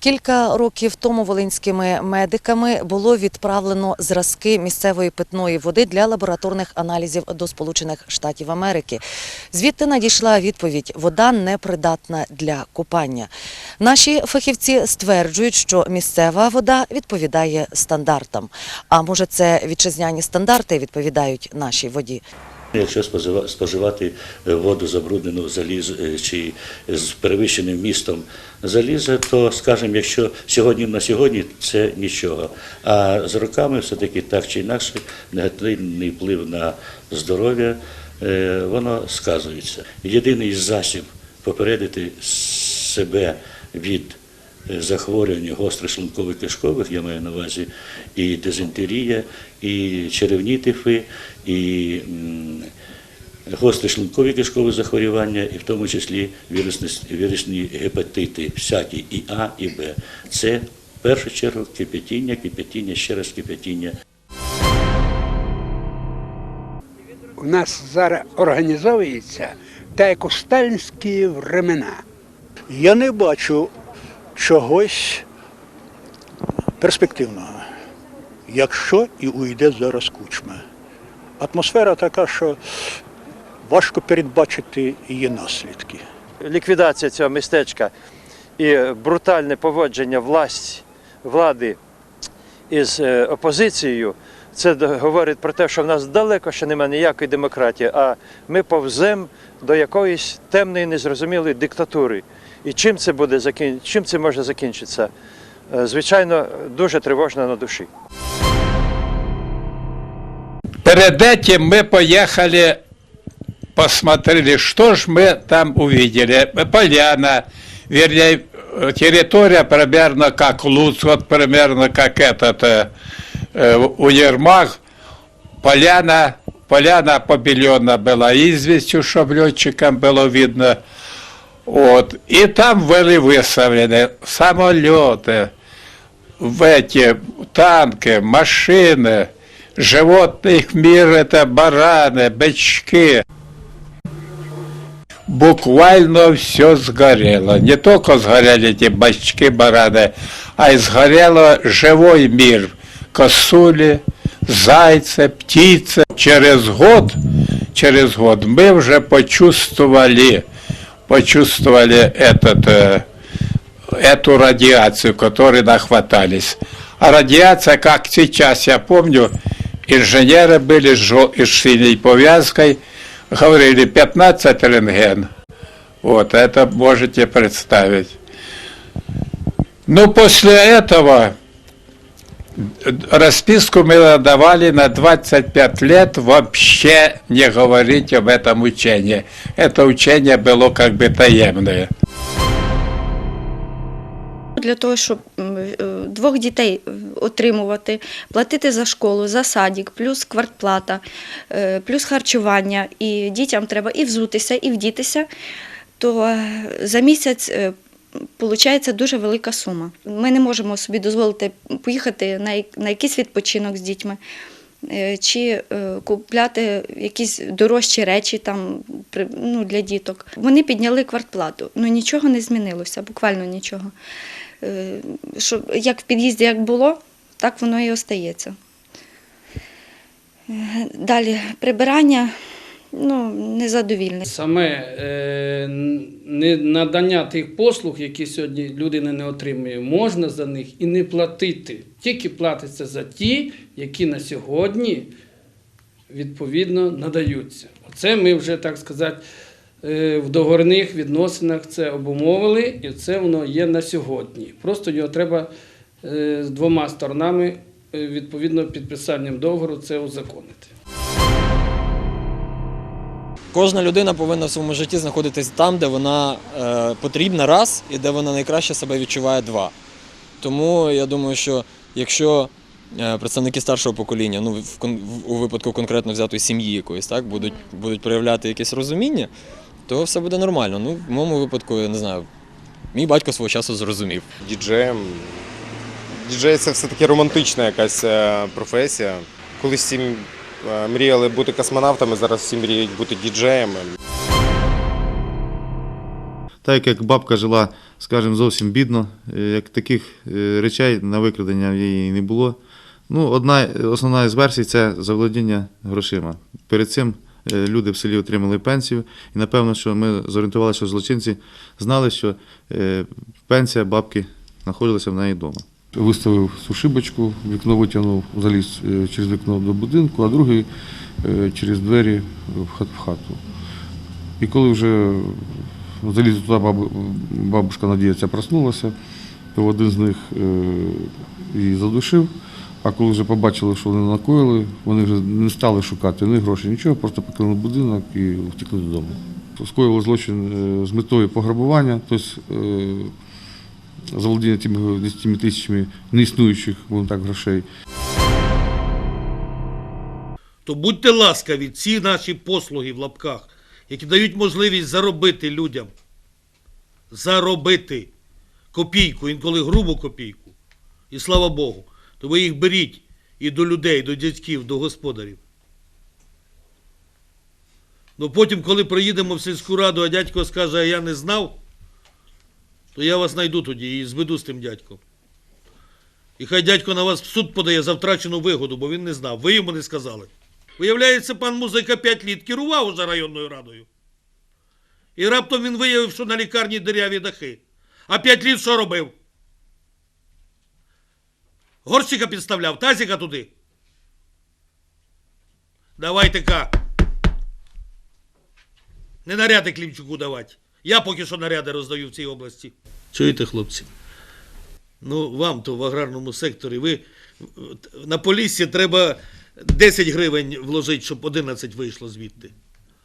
Кілька років тому волинськими медиками було відправлено зразки місцевої питної води для лабораторних аналізів до Сполучених Штатів Америки. Звідти надійшла відповідь: вода непридатна для купання. Наші фахівці стверджують, що місцева вода відповідає стандартам. А може, це вітчизняні стандарти відповідають нашій воді? Якщо споживати е, воду забруднену заліз е, чи з перевищеним вмістом заліза, то скажімо, якщо сьогодні на сьогодні це нічого. А з роками все-таки так чи інакше негативний вплив на здоров'я е, воно сказується. Єдиний засіб попередити себе від е, захворювань гострих шлункових кишкових, я маю на увазі і дизентерія, і черевні тифи, і гострі шлункові кишкові захворювання, і в тому числі вірусні, вірусні гепатити, всякі і А, і Б. Це в першу чергу кипятіння, кипятіння, ще раз кипятіння. у нас зараз організовується та як у сталінські времена. Я не бачу чогось перспективного, якщо і уйде зараз кучма. Атмосфера така, що важко передбачити її наслідки. ліквідація цього містечка і брутальне поводження власть, влади із е, опозицією, це д- говорить про те, що в нас далеко ще немає ніякої демократії, а ми повземо до якоїсь темної, незрозумілої диктатури. І чим це буде закін... чим це може закінчитися? Е, Звичайно, дуже тривожно на душі. Перед этим мы поехали, посмотрели, что ж мы там увидели. Поляна, вернее, э, территория примерно как Луц, вот примерно как этот э, э, универмаг. Поляна, поляна побелена была известью, чтобы летчикам было видно. Вот. И там были выставлены самолеты, в эти танки, машины, животных мир это бараны, бычки. Буквально все сгорело. Не только сгорели эти бачки, бараны, а и сгорело живой мир. Косули, зайцы, птицы. Через год, через год мы уже почувствовали, почувствовали этот, э, эту радиацию, которой нахватались. А радиация, как сейчас, я помню, инженеры были с синей повязкой, говорили 15 рентген. Вот, это можете представить. Ну, после этого расписку мы давали на 25 лет вообще не говорить об этом учении. Это учение было как бы таемное. Для того, щоб м, е, двох дітей е, отримувати, платити за школу, за садик, плюс квартплата, е, плюс харчування, і дітям треба і взутися, і вдітися, то е, за місяць виходить дуже велика сума. Ми не можемо собі дозволити поїхати на якийсь відпочинок з дітьми. е, Чи е, купляти якісь дорожчі речі там ну, для діток. Вони підняли квартплату. Ну нічого не змінилося, буквально нічого. Е, Що, як в під'їзді як було, так воно і остається. Далі прибирання ну, незадовільне. Саме е, надання тих послуг, які сьогодні людина не отримує, можна за них і не платити. Тільки платиться за ті, які на сьогодні відповідно надаються. Оце ми вже, так сказати, е, в договірних відносинах це обумовили, і це воно є на сьогодні. Просто його треба е, з двома сторонами, е, відповідно підписанням договору, це узаконити. Кожна людина повинна в своєму житті знаходитись там, де вона е, потрібна раз і де вона найкраще себе відчуває два. Тому я думаю, що якщо е, представники старшого покоління, ну у випадку конкретно взятої сім'ї якоїсь, так, будуть, будуть проявляти якесь розуміння, то все буде нормально. Ну, в моєму випадку, я не знаю, мій батько свого часу зрозумів. діджеєм. Діджей це все-таки романтична якась е, професія. Колись всі е, мріяли бути космонавтами, зараз всі мріють бути діджеями. Так як бабка жила, скажімо, зовсім бідно, е, як таких е, речей на викрадення в її не було. Ну, одна основна із версій це заволодіння грошима. Перед цим е, люди в селі отримали пенсію, і напевно, що ми зорієнтувалися, що злочинці знали, що е, пенсія бабки знаходилася в неї вдома. Виставив цю шибочку, вікно витягнув, заліз е, через вікно до будинку, а другий е, через двері в хату. І коли вже заліз туди, бабу- бабушка Надія проснулася, то один з них е, її задушив. А коли вже побачили, що вони накоїли, вони вже не стали шукати ні гроші, нічого, просто покинули будинок і втекли додому. Скоїли злочин з метою пограбування, тобто заволодіння тими 10 тисячами неіснуючих, так, грошей. То будьте ласкаві, ці наші послуги в лапках, які дають можливість заробити людям. Заробити копійку, інколи грубу копійку. І слава Богу, то ви їх беріть і до людей, до дядьків, до господарів. Ну потім, коли приїдемо в сільську раду, а дядько скаже, а я не знав, то я вас знайду тоді і зведу з тим дядьком. І хай дядько на вас в суд подає за втрачену вигоду, бо він не знав. Ви йому не сказали. Виявляється, пан музика 5 літ керував уже районною радою. І раптом він виявив, що на лікарні диряві дахи. А 5 літ що робив? Горщика підставляв, тазіка туди. Давайте ка. Не наряди Клімчуку давати. Я поки що наряди роздаю в цій області. Чуєте, хлопці? Ну, вам то в аграрному секторі. Ви на поліссі треба 10 гривень вложити, щоб 11 вийшло звідти.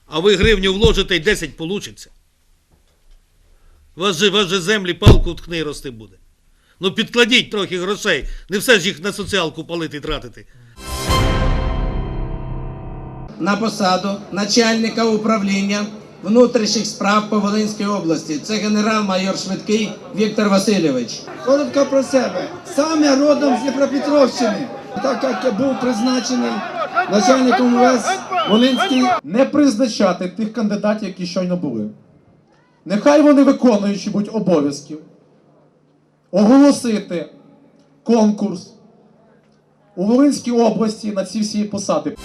А ви гривню вложите і 10 получиться. Вас же, вас же землі палку ткни і рости буде. Ну підкладіть трохи грошей. Не все ж їх на соціалку палити і тратити. на посаду начальника управління внутрішніх справ по Волинській області. Це генерал-майор Швидкий Віктор Васильович. Коротко про себе. Сам я родом з Дніпропетровщини, так як я був призначений начальником УВС Волинський. не призначати тих кандидатів, які щойно були. Нехай вони виконуючи будь обов'язків, оголосити конкурс у Волинській області на ці всі посади.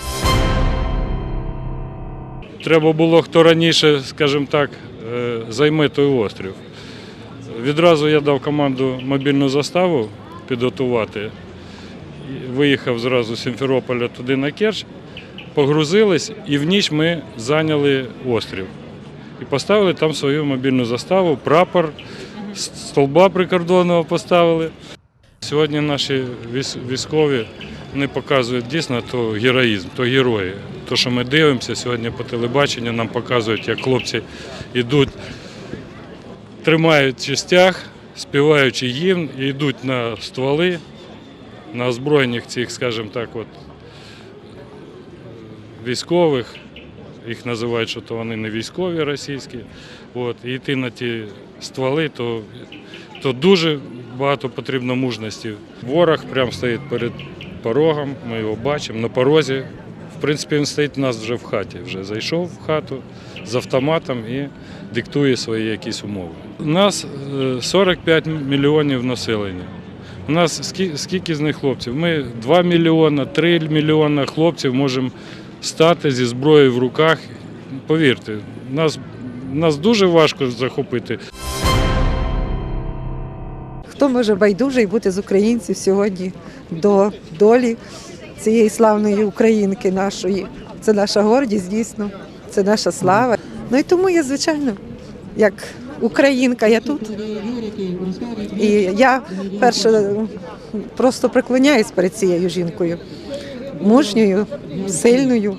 Треба було хто раніше, скажімо так, е, займе той острів. Відразу я дав команду мобільну заставу підготувати. Виїхав зразу з Сімферополя туди на Керч, погрузились і в ніч ми зайняли острів. І поставили там свою мобільну заставу, прапор, столба прикордонного поставили. Сьогодні наші військові вони показують дійсно то героїзм, то герої. То, що ми дивимося сьогодні по телебаченню, нам показують, як хлопці йдуть, тримаючи стяг, співаючи гімн, і йдуть на стволи, на озброєннях цих, скажімо так, от, військових. Їх називають, що то вони не військові російські. От, і йти на ті стволи, то, то дуже багато потрібно мужності. Ворог прямо стоїть перед порогом, ми його бачимо на порозі. В принципі, він стоїть у нас вже в хаті, вже зайшов в хату з автоматом і диктує свої якісь умови. У нас е, 45 мільйонів населення. У нас скільки з них хлопців? Ми 2 мільйона, 3 мільйона хлопців можемо стати зі зброєю в руках. Повірте, нас, нас дуже важко захопити. Хто може байдужий бути з українців сьогодні до долі цієї славної українки нашої? Це наша гордість, дійсно, це наша слава. Ну і тому я, звичайно, як українка, я тут. І я перше просто преклоняюсь перед цією жінкою, мужньою, сильною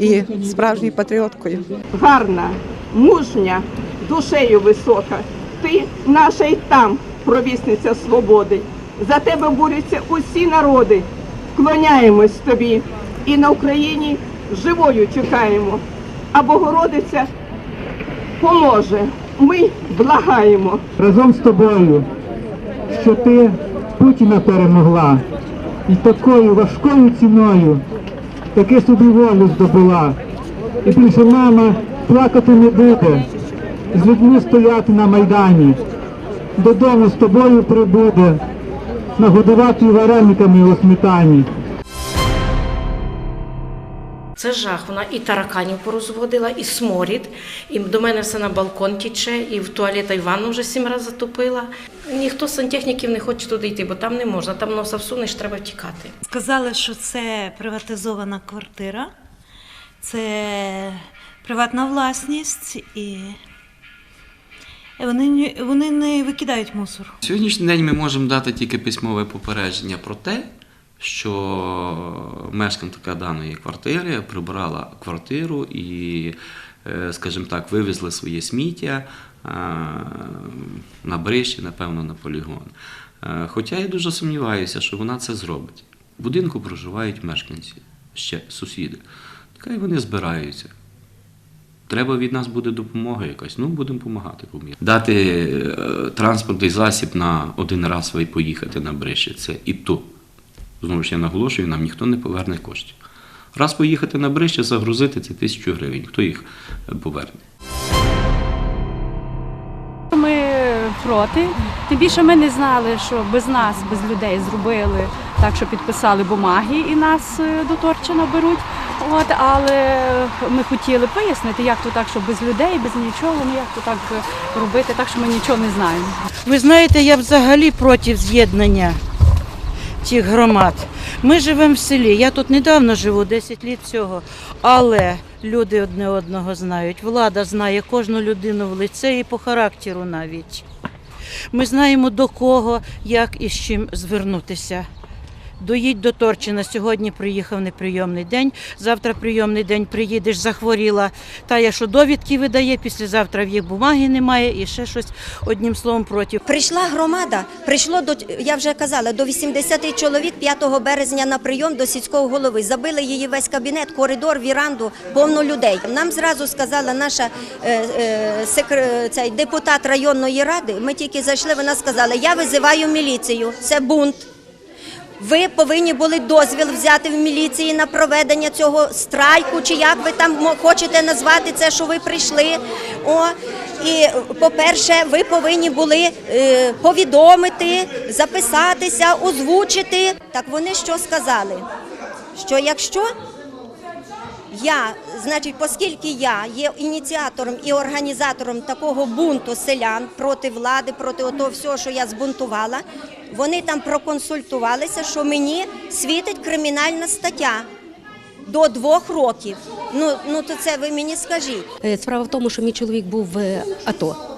і справжньою патріоткою. гарна, мужня, душею висока. Ти наша й там, провісниця свободи. За тебе борються усі народи. Вклоняємось тобі і на Україні живою чекаємо. А Богородиця поможе. Ми благаємо. Разом з тобою, що ти Путіна перемогла і такою важкою ціною таки собі волю здобула. І більше мама плакати не буде. з людьми стояти на Майдані. Додому з тобою прибуде, нагодувати варениками у сметані. Це жах. Вона і тараканів порозводила, і сморід. І до мене все на балкон тіче, і в туалет і ванну вже сім разів затопила. Ніхто з сантехніків не хоче туди йти, бо там не можна. Там носа всунеш, треба втікати. Сказали, що це приватизована квартира, це приватна власність і вони, ні- вони не викидають мусор. Сьогоднішній день ми можемо дати тільки письмове попередження про те, що мешканка даної квартири прибрала квартиру і, е, скажімо так, вивезли своє сміття е, на брище, напевно, на полігон. Е, Хоча я дуже сумніваюся, що вона це зробить. В будинку проживають мешканці, ще сусіди. Нехай вони збираються. Треба від нас буде допомога якась. Ну, будемо допомагати. кому. Дати е, транспортний засіб на один раз ви поїхати на брище, це і то. Знову ж я наголошую, нам ніхто не поверне коштів. Раз поїхати на брище, загрузити це тисячу гривень. Хто їх е, поверне? Ми проти. Тим більше ми не знали, що без нас, без людей зробили так, що підписали бумаги і нас е, до Торчина беруть. От, але ми хотіли пояснити, як то так, що без людей, без нічого, ну як то так е, робити, так що ми нічого не знаємо. Ви знаєте, я взагалі проти з'єднання цих громад. Ми живемо в селі. Я тут недавно живу, 10 літ цього. Але люди одне одного знають. Влада знає кожну людину в лице і по характеру навіть. Ми знаємо до кого, як і з чим звернутися. Доїдь до Торчина. Сьогодні приїхав неприйомний день. Завтра прийомний день приїдеш, захворіла. Та я що довідки видає, післязавтра в їх бумаги немає і ще щось одним словом проти. Прийшла громада, прийшло до я вже казала, до 80 чоловік 5 березня на прийом до сільського голови. Забили її весь кабінет, коридор, віранду, повно людей. Нам зразу сказала наша е, е, секр- цей депутат районної ради. Ми тільки зайшли. Вона сказала: Я визиваю міліцію. Це бунт. Ви повинні були дозвіл взяти в міліції на проведення цього страйку, чи як ви там хочете назвати це, що ви прийшли. О, і, по-перше, ви повинні були е, повідомити, записатися, озвучити. Так вони що сказали? Що якщо я, значить, оскільки я є ініціатором і організатором такого бунту селян проти влади, проти того всього, що я збунтувала, вони там проконсультувалися, що мені світить кримінальна стаття до двох років. Ну, ну то це ви мені скажіть. Е, Справа в тому, що мій чоловік був в АТО.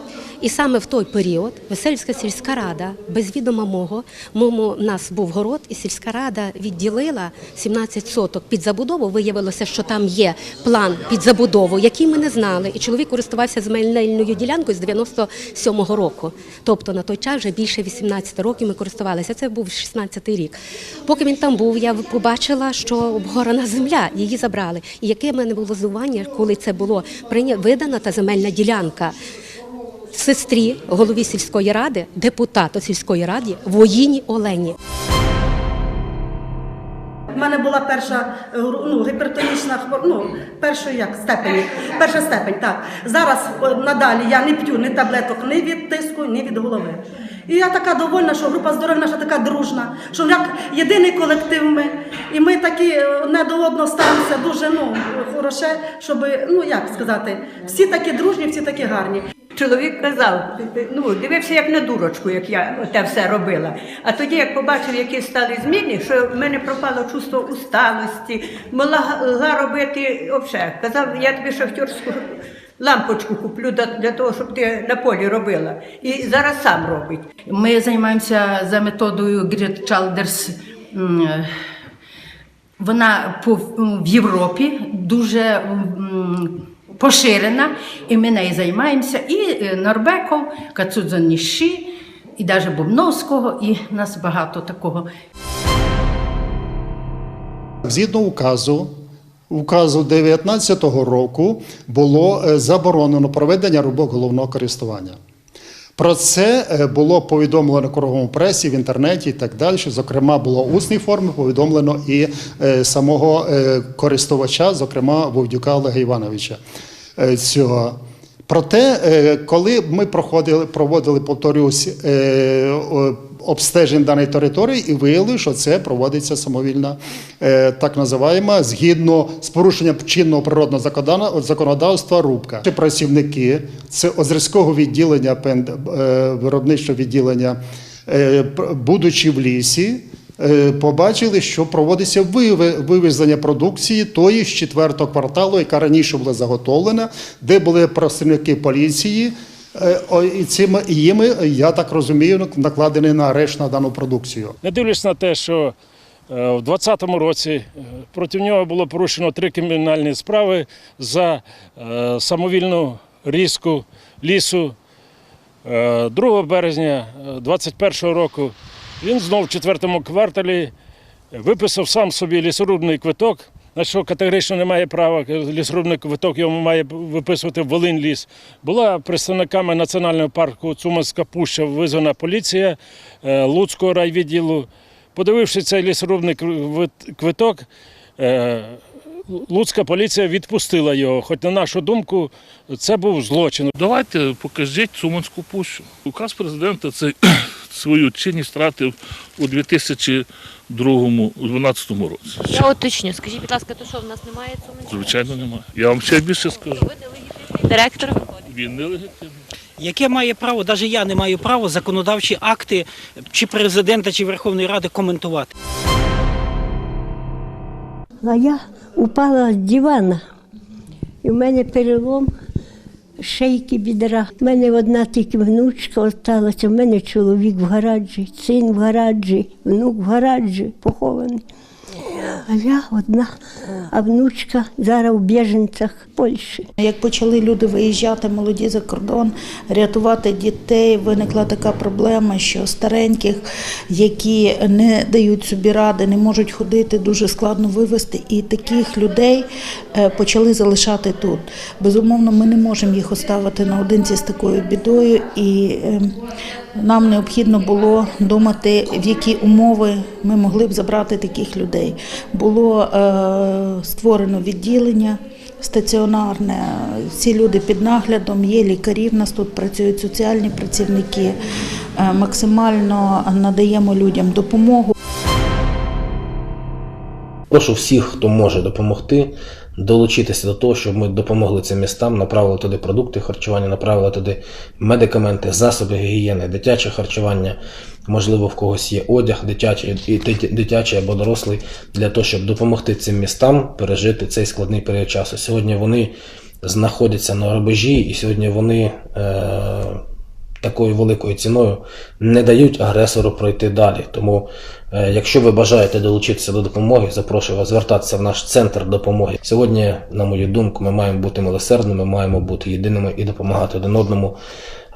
І саме в той період Веселівська сільська рада, без відома мого, моєму у нас був город, і сільська рада відділила 17 соток під забудову. Виявилося, що там є план під забудову, який ми не знали. І чоловік користувався земельною ділянкою з 97-го року. Тобто на той час вже більше 18 років ми користувалися. Це був 16-й рік. Поки він там був, я побачила, що обгорана земля, її забрали. І яке в мене було здивування, коли це було видана та земельна ділянка сестрі голові сільської ради, депутату сільської ради Воїні Олені. У мене була перша е, ну, гіпертонічна ну, першої як степені, перша степень, так. Зараз е, надалі я не п'ю ні таблеток ні від тиску, ні від голови. І я така довольна, що група здоров'я наша така дружна, що як єдиний колектив ми, і ми такі е, одне до одного ставимося дуже ну, хороше, щоб, ну як сказати, всі такі дружні, всі такі гарні. Чоловік казав, ну дивився як на дурочку, як я те все робила. А тоді, як побачив, які стали зміни, що в мене пропало чувство усталості, могла робити взагалі. Казав, я тобі шахтерську лампочку куплю для, того, щоб ти на полі робила. І зараз сам робить. Ми займаємося за методою Grit Childers. М, Вона в Європі дуже поширена, і ми нею займаємося. І е, Норбеков, Кацудзоніші, і навіть Бубновського, і нас багато такого. Згідно указу, указу 19-го року було е, заборонено проведення рубок головного користування. Про це е, було повідомлено кругом пресі, в інтернеті і так далі. Зокрема, було усній формі повідомлено і самого користувача, зокрема Вовдюка Олега Івановича. Е, Цього. Проте, е, коли ми проходили, проводили, повторюсь, е, о- даної території і виявили, що це проводиться самовільна, так називаємо, згідно з порушенням чинного природного законодавства рубка. Ці Працівники це Озерського відділення, виробничого відділення, будучи в лісі, побачили, що проводиться вивезення продукції тої з четвертого кварталу, яка раніше була заготовлена, де були представники поліції. Е, І цими їми, я так розумію, накладений на арешт на дану продукцію. Не дивлячись на те, що е, в 2020 році е, проти нього було порушено три кримінальні справи за е, самовільну різку лісу. Е, 2 березня 2021 року він знов в четвертому кварталі виписав сам собі лісорубний квиток, на що категорично не має права. Лісорубний квиток йому має виписувати Волинь ліс. Була представниками національного парку Цуманська Пуща визвана поліція е, Луцького райвідділу. Подививши цей лісорубний квиток, е, Луцька поліція відпустила його. Хоч на нашу думку, це був злочин. Давайте покажіть Цуманську пущу. Указ президента це свою чинність втратив у 2002-2012 році. Я уточню. Скажіть, будь ласка, то що в нас немає цього? Звичайно, немає. Я вам ще більше скажу. Директор? Він нелегітимний. Яке має право, навіть я не маю права законодавчі акти чи президента, чи Верховної Ради коментувати. А я упала з дивана, і в мене перелом шейки бідра. У мене одна тільки внучка осталася, в мене чоловік в гаражі, син в гаражі, внук в гаражі похований. А я одна, а внучка зараз у біженцях Польщі. Як почали люди виїжджати молоді за кордон, рятувати дітей, виникла така проблема, що стареньких, які не дають собі ради, не можуть ходити, дуже складно вивезти. І таких людей е, почали залишати тут. Безумовно, ми не можемо їх оставити наодинці з такою бідою, і е, нам необхідно було думати, в які умови ми могли б забрати таких людей. Було е, створено відділення стаціонарне. Всі люди під наглядом, є лікарі, в нас тут працюють соціальні працівники. Е, Максимально надаємо людям допомогу. Прошу всіх, хто може допомогти, долучитися до того, щоб ми допомогли цим містам, направили туди продукти харчування, направили туди медикаменти, засоби гігієни, дитяче харчування. Можливо, в когось є одяг дитячий, дитячий або дорослий, для того, щоб допомогти цим містам пережити цей складний період часу. Сьогодні вони знаходяться на рубежі, і сьогодні вони е, такою великою ціною не дають агресору пройти далі. Тому, якщо ви бажаєте долучитися до допомоги, запрошую вас звертатися в наш центр допомоги. Сьогодні, на мою думку, ми маємо бути милосердними, маємо бути єдиними і допомагати один одному.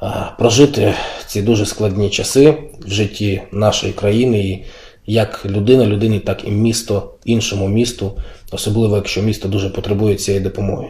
е, Прожити ці дуже складні часи в житті нашої країни і як людина людині, так і місто іншому місту, особливо якщо місто дуже потребує цієї допомоги.